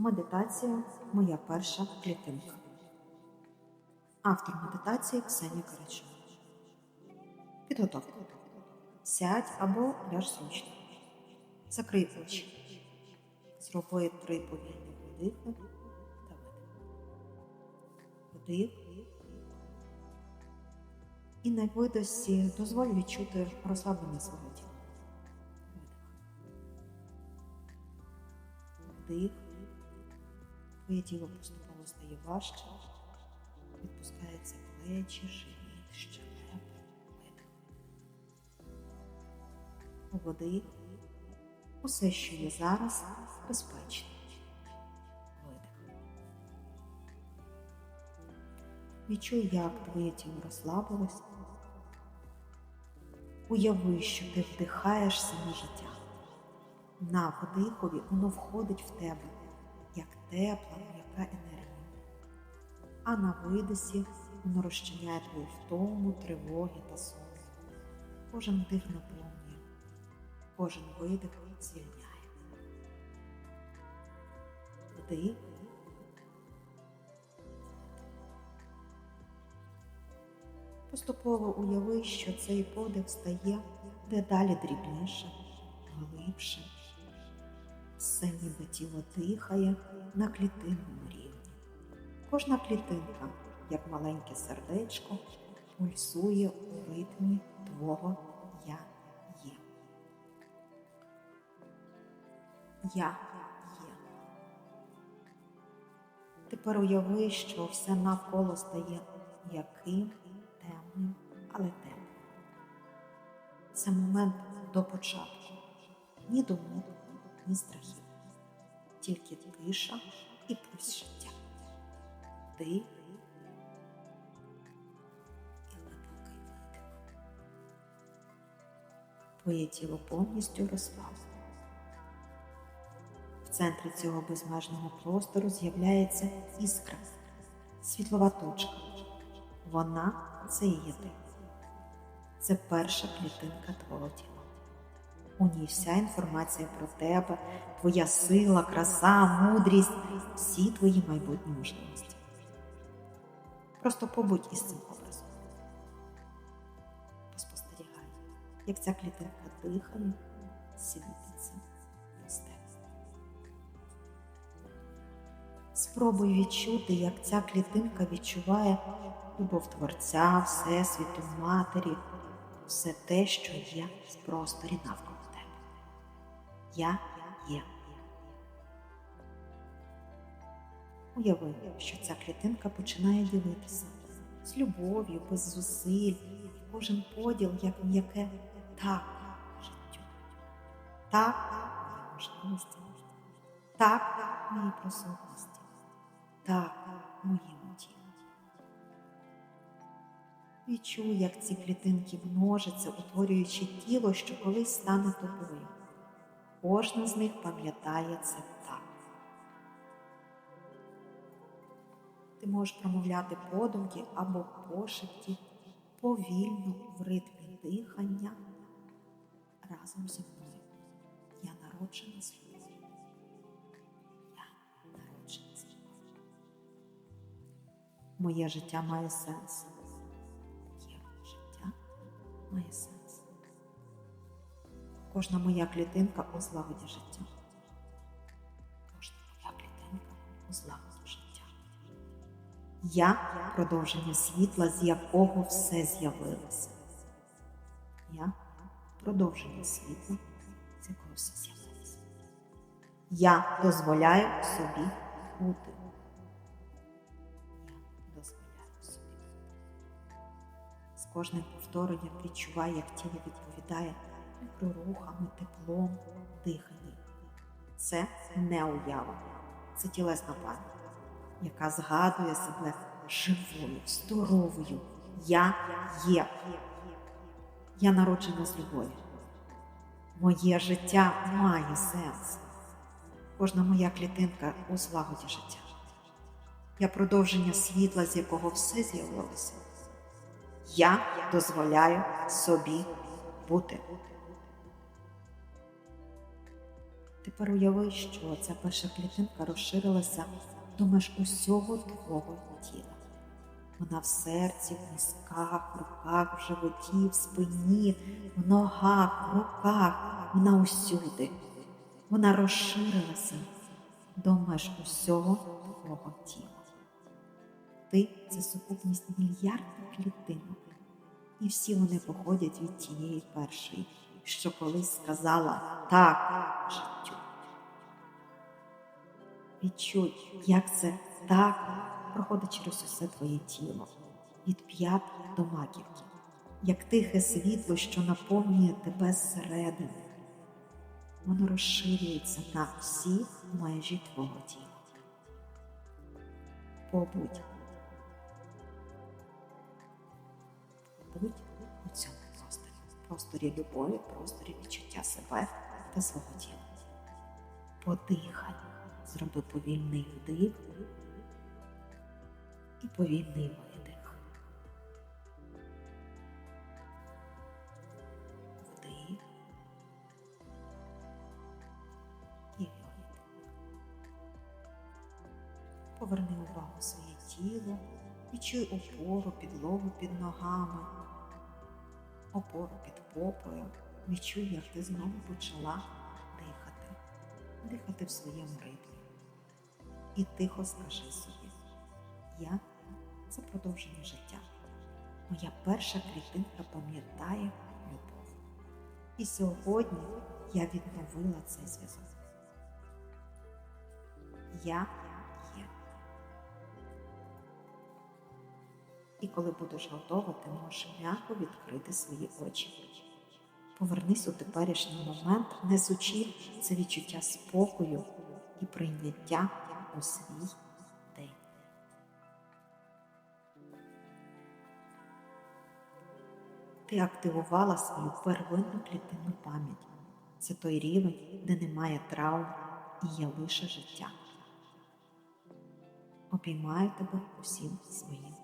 Медитація Моя перша клітинка. Автор медитації Ксенія Карачова. Підготовка. Сядь або ляж зручно. Закрий очі. Зроби три повільні вдихи та видих. Вдих. І на видосі дозволь відчути розслаблення свого тіла. Видих. Вдих. Твоє тіло поступово стає важче, відпускаються плечі, живіт, щелепа, видих. Вдих. Усе, що є зараз, безпечно. Видих. Відчуй, як твоє тіло розслабилось. Уяви, що ти вдихаєш саме життя. На вдихові воно входить в тебе як тепла, м'яка енергія. А на видосі воно розчиняє твою втому, тривоги та сон. Кожен вдих наповнює, кожен видих звільняє. Вдих. Поступово уяви, що цей подих стає дедалі дрібніше, глибше. Все ніби тіло дихає на клітинному рівні. Кожна клітинка, як маленьке сердечко, пульсує у ритмі твого я є. Я є. Тепер уяви, що все навколо стає м'яким, темним, але теплим. Це момент до початку. Ні думок, ні страхів. Тільки тиша і пульс життя. Ти і глибокий видих. Твоє тіло повністю розслаблено. В центрі цього безмежного простору з'являється іскра, світлова точка. Вона це і є. Це перша клітинка твого тіла. У ній вся інформація про тебе, твоя сила, краса, мудрість, всі твої майбутні можливості. Просто побудь із цим образом. Поспостерігай, як ця клітинка дихає, світиться, росте. Спробуй відчути, як ця клітинка відчуває любов Творця, Всесвіту, Матері, все те, що є в просторі навколо. Я є. Уяви, що ця клітинка починає ділитися з любов'ю, без зусиль, кожен поділ як м'яке так життю, так моїй можливості, так моїй присутності, так моєму тілу. Відчуй, як ці клітинки множаться, утворюючи тіло, що колись стане тобою. Кожна з них пам'ятає це так. Ти можеш промовляти подумки або пошепті повільно в ритмі дихання разом зі мною. Я народжена з. Я народжена з. Моє життя має сенс. Моє життя має сенс. Кожна моя клітинка у злагоді життя. Кожна моя клітинка у злагоді життя. Я продовження світла, з якого все з'явилося. Я продовження світла, з якого все з'явилося. Я дозволяю собі бути. Я дозволяю собі. З кожним повторенням відчуваю, як тіло відповідає мікрорухами, теплом, диханням. Це не уява, це тілесна пам'ять, яка згадує себе живою, здоровою. Я є. Я народжена з любові. Моє життя має сенс. Кожна моя клітинка у злагоді життя. Я продовження світла, з якого все з'явилося. Я дозволяю собі бути. Тепер уяви, що ця перша клітинка розширилася до меж усього твого тіла. Вона в серці, в мізках, в руках, в животі, в спині, в ногах, в руках, вона усюди. Вона розширилася до меж усього твого тіла. Ти це сукупність мільярдів клітинок, і всі вони походять від тієї першої, що колись сказала так життю. Відчуй, як це так проходить через усе твоє тіло, від п'ят до маківки, як тихе світло, що наповнює тебе зсередини. Воно розширюється на всі межі твого тіла. Побудь. Будь просторі, любові, просторі відчуття себе та свого тіла. Подихай, зроби повільний вдих і повільний видих. Вдих і видих. Поверни увагу своє тіло, відчуй опору, підлогу під ногами, опору під попою. Відчуй, як ти знову почала дихати, дихати в своєму ритмі. І тихо скажи собі, я це продовження життя. Моя перша клітинка пам'ятає любов. І сьогодні я відновила цей зв'язок. Я І коли будеш готова, ти можеш м'яко відкрити свої очі. Повернись у теперішній момент, несучи це відчуття спокою і прийняття у свій день. Ти активувала свою первинну клітинну пам'ять. Це той рівень, де немає травм і є лише життя. Обіймаю тебе усім своїм